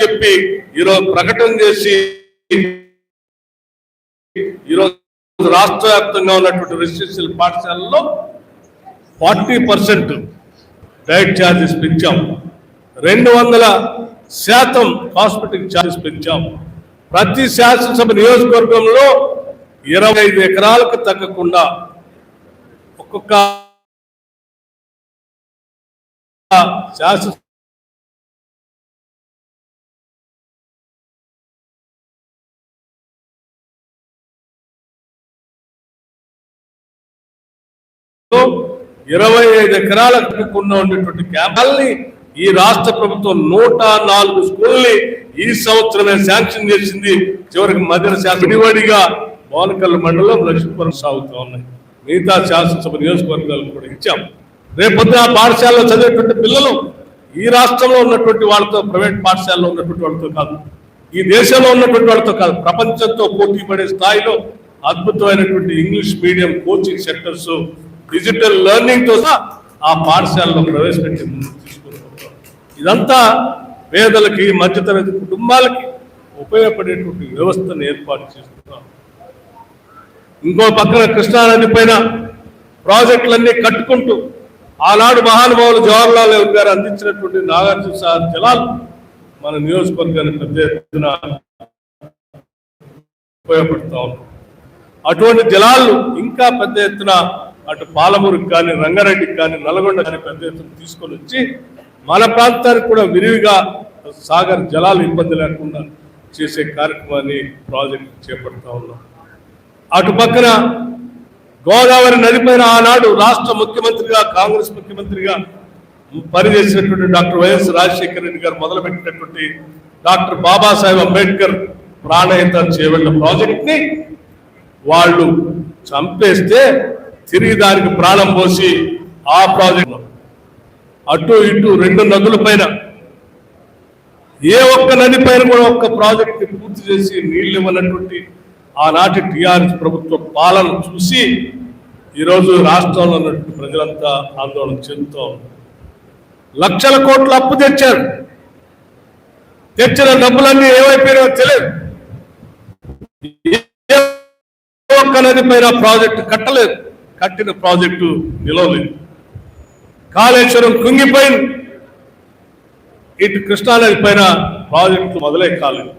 చెప్పి ఈరోజు ప్రకటన చేసి ఈరోజు రాష్ట్ర వ్యాప్తంగా ఉన్నటువంటి రెసిడెన్షియల్ పాఠశాలలో ఫార్టీ పర్సెంట్ డైట్ ఛార్జెస్ పెంచాం. రెండు వందల శాతం హాస్పిటల్ ఛార్జెస్ పెంచాం. ప్రతి శాసనసభ నియోజకవర్గంలో ఇరవై ఐదు ఎకరాలకు తగ్గకుండా ఒక్కొక్క శాసన ఇరవై ఐదు ఎకరాలకు ఉన్నటువంటి క్యాంపాల్ని ఈ రాష్ట్ర ప్రభుత్వం నూట నాలుగు స్కూల్ని ఈ సంవత్సరమే శాంక్షన్ చేసింది. చివరికి మధ్య శాసనడిగా మోనకల్ మండలం లక్ష్మీపురం సాగుతూ ఉన్నాయి. మిగతా శాసనసభ నియోజకవర్గాలకు కూడా ఇచ్చాం. రేపొద్దు ఆ పాఠశాలలో చదివేటువంటి పిల్లలు ఈ రాష్ట్రంలో ఉన్నటువంటి వాళ్ళతో ప్రైవేట్ పాఠశాలలో ఉన్నటువంటి వాళ్ళతో కాదు ఈ దేశంలో ఉన్నటువంటి వాళ్ళతో కాదు ప్రపంచంతో పోటీ పడే స్థాయిలో అద్భుతమైనటువంటి English medium coaching centres digital లెర్నింగ్తో సహా ఆ పాఠశాలలో ప్రవేశపెట్టి ముందుకు ఇదంతా పేదలకి మధ్యతరగతి కుటుంబాలకి ఉపయోగపడేటువంటి వ్యవస్థను ఏర్పాటు చేస్తున్నాం. ఇంకో పక్కన కృష్ణానది పైన ప్రాజెక్టులన్నీ కట్టుకుంటూ ఆనాడు మహానుభావులు జవహర్లాల్ నెహ్రూ గారు అందించినటువంటి నాగార్జున సాగర్ జలాలు మన నియోజకవర్గానికి పెద్ద ఎత్తున ఉపయోగపడుతూ ఉన్నాం. అటువంటి జలాలు ఇంకా పెద్ద ఎత్తున అటు పాలమూరుకి కానీ రంగారెడ్డికి కానీ నల్గొండ కానీ పెద్ద ఎత్తున తీసుకొని వచ్చి మన ప్రాంతానికి కూడా విరివిగా సాగర్ జలాలు ఇబ్బంది లేకుండా చేసే కార్యక్రమాన్ని ప్రాజెక్ట్ చేపడతా ఉన్నాం. అటు పక్కన గోదావరి నదిపైన ఆనాడు రాష్ట్ర ముఖ్యమంత్రిగా కాంగ్రెస్ ముఖ్యమంత్రిగా పనిచేసినటువంటి డాక్టర్ వైఎస్ రాజశేఖర రెడ్డి గారు మొదలుపెట్టినటువంటి డాక్టర్ బాబాసాహెబ్ అంబేద్కర్ ప్రాణహిత చేయబడిన ప్రాజెక్ట్ని వాళ్ళు చంపేస్తే తిరిగి దానికి ప్రాణం పోసి ఆ ప్రాజెక్ట్ అటు ఇటు రెండు నదుల పైన ఏ ఒక్క నది పైన కూడా ఒక్క ప్రాజెక్ట్ పూర్తి చేసి నీళ్ళు ఇవ్వనటువంటి ఆనాటి టీఆర్ఎస్ ప్రభుత్వ పాలన చూసి ఈరోజు రాష్ట్రంలో ఉన్నటువంటి ప్రజలంతా ఆందోళన చెందుతూ లక్షల కోట్ల అప్పు తెచ్చారు. తెచ్చిన డబ్బులన్నీ ఏమైపోయినాయో తెలియదు. ఏ ఒక్క నది పైన ప్రాజెక్టు కట్టలేదు. కట్టిన ప్రాజెక్టు నిలవలేదు. కాళేశ్వరం కుంగిపోయింది. ఇటు కృష్ణానది పైన ప్రాజెక్టు మొదలై కాలేదు.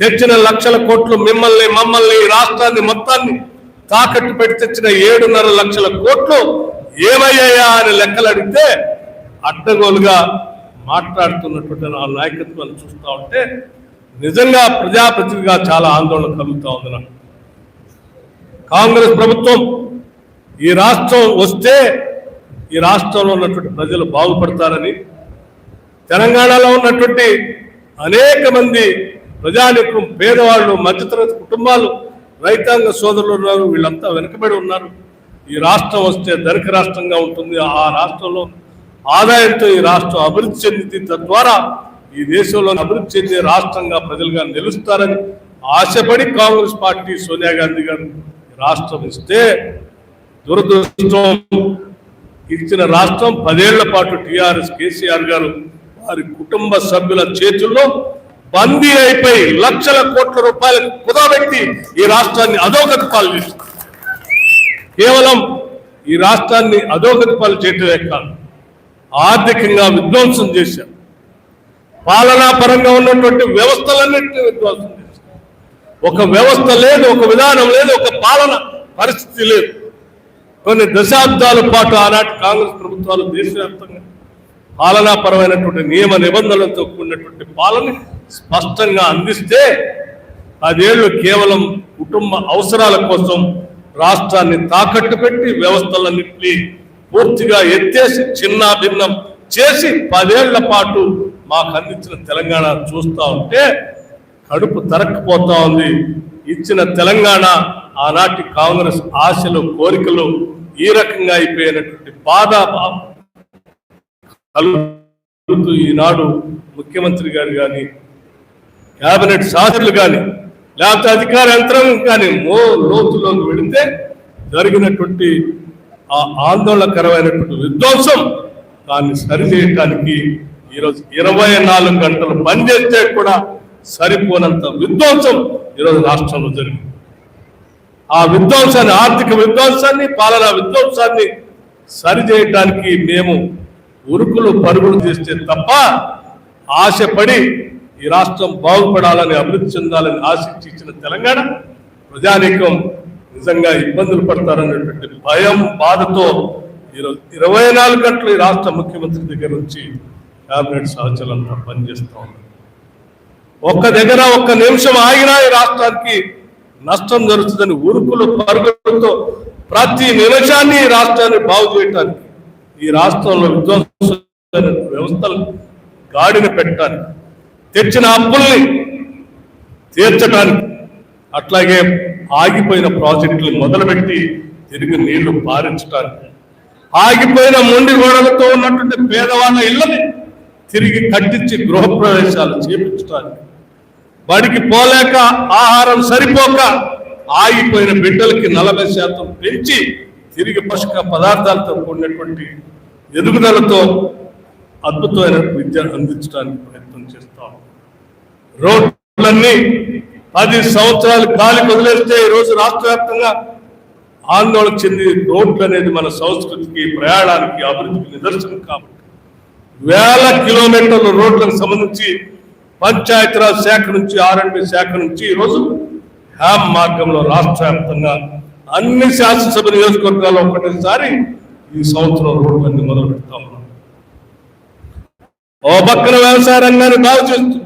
తెచ్చిన లక్షల కోట్లు మిమ్మల్ని మమ్మల్ని రాష్ట్రాన్ని మొత్తాన్ని తాకట్టు పెట్టి తెచ్చిన ఏడున్నర లక్షల కోట్లు ఏమయ్యాయా అని లెక్కలు అడిగితే అడ్డగోలుగా మాట్లాడుతున్నటువంటి ఆ నాయకత్వాన్ని చూస్తూ ఉంటే నిజంగా ప్రజాప్రతినిధిగా చాలా ఆందోళన కలుగుతూ ఉంది నాకు. కాంగ్రెస్ ప్రభుత్వం ఈ రాష్ట్రం వస్తే ఈ రాష్ట్రంలో ఉన్నటువంటి ప్రజలు బాగుపడతారని తెలంగాణలో ఉన్నటువంటి అనేక మంది ప్రజానికం పేదవాళ్ళు మధ్యతరగతి కుటుంబాలు రైతాంగ సోదరులు ఉన్నారు వీళ్ళంతా వెనుకబడి ఉన్నారు. ఈ రాష్ట్రం వస్తే ధనిక రాష్ట్రంగా ఉంటుంది. ఆ రాష్ట్రంలో ఆదాయంతో ఈ రాష్ట్రం అభివృద్ధి చెందింది. తద్వారా ఈ దేశంలో అభివృద్ధి చెందే రాష్ట్రంగా ప్రజలుగా నిలుస్తారని ఆశపడి కాంగ్రెస్ పార్టీ సోనియా గాంధీ గారు రాష్ట్రం ఇస్తే దురదృష్టం ఇచ్చిన రాష్ట్రం పదేళ్ళ పాటు టిఆర్ఎస్ కేసీఆర్ గారు వారి కుటుంబ సభ్యుల చేతుల్లో బందీ అయిపోయి లక్షల కోట్ల రూపాయలకు కుదవబెట్టి ఈ రాష్ట్రాన్ని అధోగతి పాలు చేస్తుంది కేవలం ఈ రాష్ట్రాన్ని అధోగతి పాలు చేయటమే కాదు ఆర్థికంగా విధ్వంసం చేశారు. పాలనా పరంగా ఉన్నటువంటి వ్యవస్థలన్నింటినీ విధ్వంసం ఒక వ్యవస్థ లేదు ఒక విధానం లేదు ఒక పాలన పరిస్థితి లేదు. కొన్ని దశాబ్దాల పాటు ఆనాటి కాంగ్రెస్ ప్రభుత్వాలు దేశవ్యాప్తంగా పాలనాపరమైనటువంటి నియమ నిబంధనలతో కూడినటువంటి పాలన స్పష్టంగా అందిస్తే పదేళ్ళు కేవలం కుటుంబ అవసరాల కోసం రాష్ట్రాన్ని తాకట్టు పెట్టి వ్యవస్థలన్నింటినీ పూర్తిగా ఎత్తేసి చిన్న భిన్నం చేసి పదేళ్ళ పాటు మాకు అందించిన తెలంగాణ చూస్తూ ఉంటే కడుపు తరక్కపోతా ఉంది. ఇచ్చిన తెలంగాణ ఆనాటి కాంగ్రెస్ ఆశలు కోరికలు ఈ రకంగా అయిపోయినటువంటి బాధ కలుగుతూ ఈనాడు ముఖ్యమంత్రి గారు కానీ కేబినెట్ శాసనలు కానీ లేకపోతే అధికార యంత్రం కానీ మో లోతులోకి వెళితే జరిగినటువంటి ఆ ఆందోళనకరమైనటువంటి విధ్వంసం దాన్ని సరిచేయటానికి ఈరోజు ఇరవై నాలుగు గంటలు పనిచేస్తే కూడా సరిపోనంత విధ్వంసం ఈరోజు రాష్ట్రంలో జరిగింది. ఆ విధ్వంసాన్ని ఆర్థిక విధ్వంసాన్ని పాలనా విధ్వంసాన్ని సరిచేయటానికి మేము ఉరుకులు పరుగులు చేస్తే తప్ప ఆశపడి ఈ రాష్ట్రం బాగుపడాలని అభివృద్ధి చెందాలని ఆశించి ఇచ్చిన తెలంగాణ ప్రజానీకం నిజంగా ఇబ్బందులు పడతారనేటువంటి భయం బాధతో ఈరోజు ఇరవై నాలుగు గంటలు ఈ రాష్ట్ర ముఖ్యమంత్రి దగ్గర నుంచి కేబినెట్ సహచరులంతా పనిచేస్తూ ఉన్నారు. ఒక్క దగ్గర ఒక్క నిమిషం ఆగినా ఈ రాష్ట్రానికి నష్టం జరుగుతుందని ఉరుకులు పరుగులతో ప్రతి నిమిషాన్ని ఈ రాష్ట్రాన్ని బాగు చేయటానికి ఈ రాష్ట్రంలో విధ్వంస వ్యవస్థలు గాడిన పెట్టడానికి తెచ్చిన అప్పుల్ని తీర్చడానికి అట్లాగే ఆగిపోయిన ప్రాజెక్టులు మొదలుపెట్టి తిరిగి నీళ్ళు పారించడానికి ఆగిపోయిన మొండి గోడలతో ఉన్నటువంటి పేదవాళ్ళ ఇళ్ళని తిరిగి కట్టించి గృహప్రవేశాలు చేపించడానికి బడికి పోలేక ఆహారం సరిపోక ఆగిపోయిన బిడ్డలకి నలభై శాతం పెంచి తిరిగి పోషక పదార్థాలతో కూడినటువంటి ఎదుగుదలతో అద్భుతమైన విద్య అందించడానికి ప్రయత్నం చేస్తాం రోడ్లన్నీ పది సంవత్సరాలు గాలి వదిలేస్తే ఈ రోజు రాష్ట్ర వ్యాప్తంగా ఆందోళన చెంది రోడ్లు అనేది మన సంస్కృతికి ప్రయాణానికి అభివృద్ధికి నిదర్శనం కాబట్టి వేల కిలోమీటర్ల రోడ్లకు సంబంధించి పంచాయతీరాజ్ శాఖ నుంచి ఆర్ఎండ్బి శాఖ నుంచి ఈరోజు హ్యామ్ మార్గంలో రాష్ట్ర వ్యాప్తంగా అన్ని శాసనసభ నియోజకవర్గాల్లో ఒకటేసారి ఈ సంవత్సరం రోడ్లన్నీ మొదలు పెడతా ఉన్నాం. ఓ పక్కన వ్యవసాయ రంగాన్ని బాగు చేస్తూ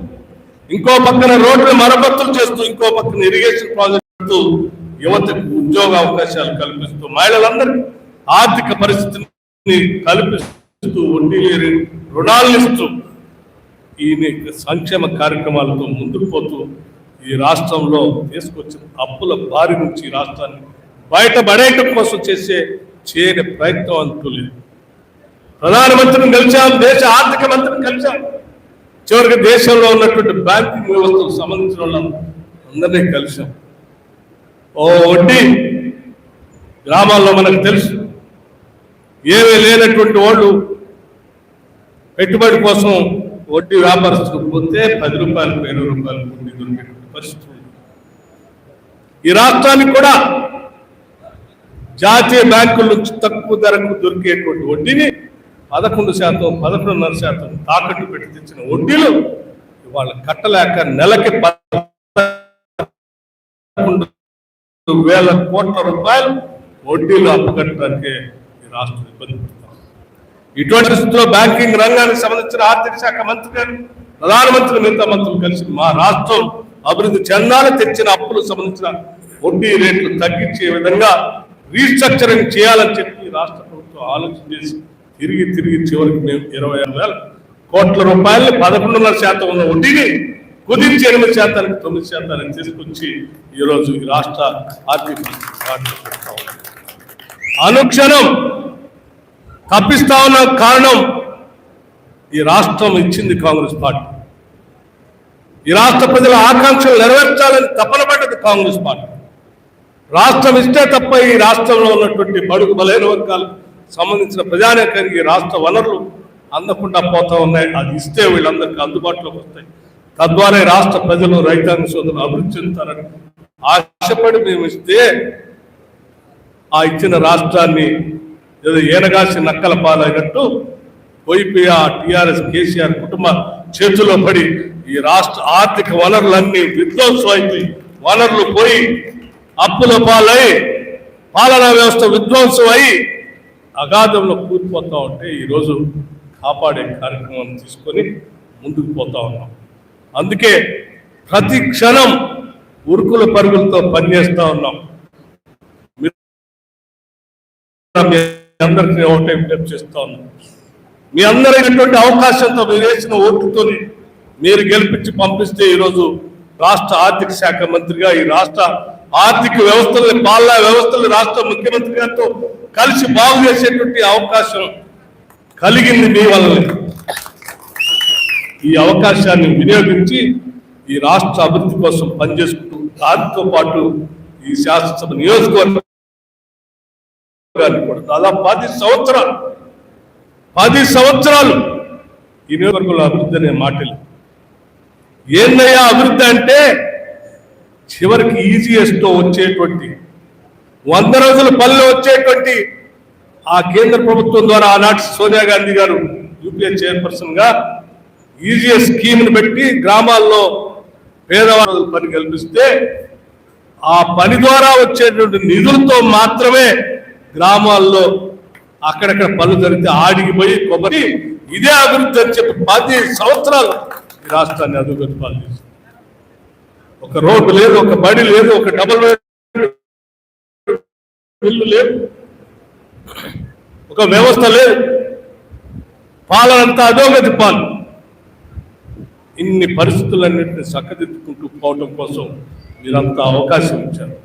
ఇంకో పక్కన రోడ్లు మరమ్మతులు చేస్తూ ఇంకో పక్కన ఇరిగేషన్ ప్రాజెక్టు యువతకు ఉద్యోగ అవకాశాలు కల్పిస్తూ మహిళలందరికీ ఆర్థిక పరిస్థితిని కల్పిస్తూ వడ్డీ లేని ఇస్తూ ఈయన సంక్షేమ కార్యక్రమాలతో ముందుకు పోతూ ఈ రాష్ట్రంలో తీసుకొచ్చిన అప్పుల బారి నుంచి రాష్ట్రాన్ని బయటపడేయటం కోసం చేసే చేయని ప్రయత్నం అంటూ లేదు. ప్రధానమంత్రిని కలిశాం దేశ ఆర్థిక మంత్రిని కలిశాం. చివరికి దేశంలో ఉన్నటువంటి బ్యాంకింగ్ వ్యవస్థకు సంబంధించిన వాళ్ళం అందరినీ కలిసాం ఓ వడ్డీ గ్రామాల్లో మనకు తెలుసు. ఏమీ లేనటువంటి వాళ్ళు పెట్టుబడి కోసం వడ్డీ వ్యాపారస్తులకు పోతే పది రూపాయలు ఇరవై రూపాయలు వడ్డీ దొరికేటువంటి పరిస్థితి. ఈ రాష్ట్రానికి కూడా జాతీయ బ్యాంకుల నుంచి తక్కువ ధరకు దొరికేటువంటి వడ్డీని పదకొండు శాతం పదకొండున్నర శాతం తాకట్టు పెట్టి తెచ్చిన వడ్డీలు ఇవాళ కట్టలేక నెలకి పదకొండు వేల కోట్ల రూపాయలు వడ్డీలు అప్పగట్టడానికి ఈ రాష్ట్రం ఇబ్బంది పడుతుంది ఇటువంటి స్థితిలో బ్యాంకింగ్ రంగానికి సంబంధించిన ఆర్థిక శాఖ మంత్రి గారు ప్రధానమంత్రి మిగతా మంత్రులు కలిసి మా రాష్ట్రం అభివృద్ధి చెందాలి తెచ్చిన అప్పులకు సంబంధించిన వడ్డీ రేట్లు తగ్గించే విధంగా రీస్ట్రక్చరింగ్ చేయాలని చెప్పి రాష్ట్ర ప్రభుత్వం ఆలోచన చేసి తిరిగి తిరిగి చివరికి మేము ఇరవై ఆరు వేల కోట్ల రూపాయలు పదకొండున్నర శాతం ఉన్న వడ్డీని కుదించి ఎనిమిది శాతానికి తొమ్మిది శాతానికి తీసుకొచ్చి ఈరోజు ఈ రాష్ట్ర ఆర్థిక అనుక్షణం తప్పిస్తా ఉన్న కారణం ఈ రాష్ట్రం ఇచ్చింది కాంగ్రెస్ పార్టీ. ఈ రాష్ట్ర ప్రజల ఆకాంక్షలు నెరవేర్చాలని తపన పడ్డది కాంగ్రెస్ పార్టీ. రాష్ట్రం ఇస్తే తప్ప ఈ రాష్ట్రంలో ఉన్నటువంటి బడుగు బలైన వర్గాలకు సంబంధించిన ప్రజానేకానికి రాష్ట్ర వనరులు అందకుండా పోతా ఉన్నాయి. అది ఇస్తే వీళ్ళందరికీ అందుబాటులోకి వస్తాయి. తద్వారా రాష్ట్ర ప్రజలు రైతాంగ సోదరులు అభివృద్ధి చెందుతారని ఆశపడి మేము ఇస్తే ఆ ఇచ్చిన రాష్ట్రాన్ని ఏదో ఏనగాసి నక్కల పాలైనట్టు పోయిపోయి ఆ టిఆర్ఎస్ కేసీఆర్ కుటుంబ చేతుల్లో పడి ఈ రాష్ట్ర ఆర్థిక వనరులన్నీ విధ్వంసం అయిపోయి వనరులు పోయి అప్పుల పాలై పాలనా వ్యవస్థ విధ్వంసం అయి అగాధంలో కూలిపోతా ఉంటే ఈరోజు కాపాడే కార్యక్రమం తీసుకొని ముందుకు పోతా ఉన్నాం. అందుకే ప్రతి క్షణం ఉరుకుల పరుగులతో పనిచేస్తూ ఉన్నాం. అందరికీ ఒకటే విజ్ఞప్తి చేస్తా మీ అందరైనటువంటి అవకాశంతో మీరు వేసిన ఓట్లతోని మీరు గెలిపించి పంపిస్తే ఈరోజు రాష్ట్ర ఆర్థిక శాఖ మంత్రిగా ఈ రాష్ట్ర ఆర్థిక వ్యవస్థలని పాలనా వ్యవస్థలు రాష్ట్ర ముఖ్యమంత్రి గారితో కలిసి బాగు చేసేటువంటి అవకాశం కలిగింది మీ వల్లనే. ఈ అవకాశాన్ని వినియోగించి ఈ రాష్ట్ర అభివృద్ధి కోసం పనిచేసుకుంటూ దాంతో పాటు ఈ శాసనసభ నియోజకవర్గం గారిని కూడా దాదాపు పది సంవత్సరాలు. పది సంవత్సరాలు ఈ నియోజకవర్గంలో అభివృద్ధి అనే మాటలు. ఏందయ్యా అభివృద్ధి అంటే చివరికి ఈజీఎస్తో వచ్చేటువంటి వంద రోజుల పనిలో వచ్చేటువంటి ఆ కేంద్ర ప్రభుత్వం ద్వారా ఆనాటి సోనియా గాంధీ గారు యూపీఏ చైర్పర్సన్గా ఈజీఎస్ స్కీమ్ను పెట్టి గ్రామాల్లో పేదవాళ్ళ పని కల్పిస్తే ఆ పని ద్వారా వచ్చేటువంటి నిధులతో మాత్రమే గ్రామాల్లో అక్కడక్కడ పనులు జరిగితే ఆడిగిపోయి కొబ్బరి ఇదే అభివృద్ధి అని చెప్పి పది సంవత్సరాలు ఈ రాష్ట్రాన్ని అభివృద్ధి పాలు ఒక రోడ్డు లేదు ఒక బడి లేదు ఒక డబల్ ఇల్లు లేదు ఒక వ్యవస్థ లేదు. పాలనంతా అధోగతి పాలు. ఇన్ని పరిస్థితులన్నింటినీ చక్కదిద్దుకుంటూ పోవటం కోసం మీరంతా అవకాశం ఇచ్చారు.